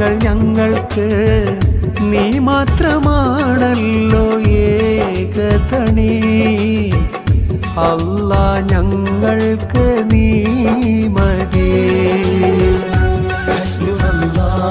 ഞങ്ങൾ ഞങ്ങൾക്ക് നീ മാത്രമാണല്ലോ ഏകതണി അല്ല ഞങ്ങൾക്ക് നീ മതി. حسبنا الله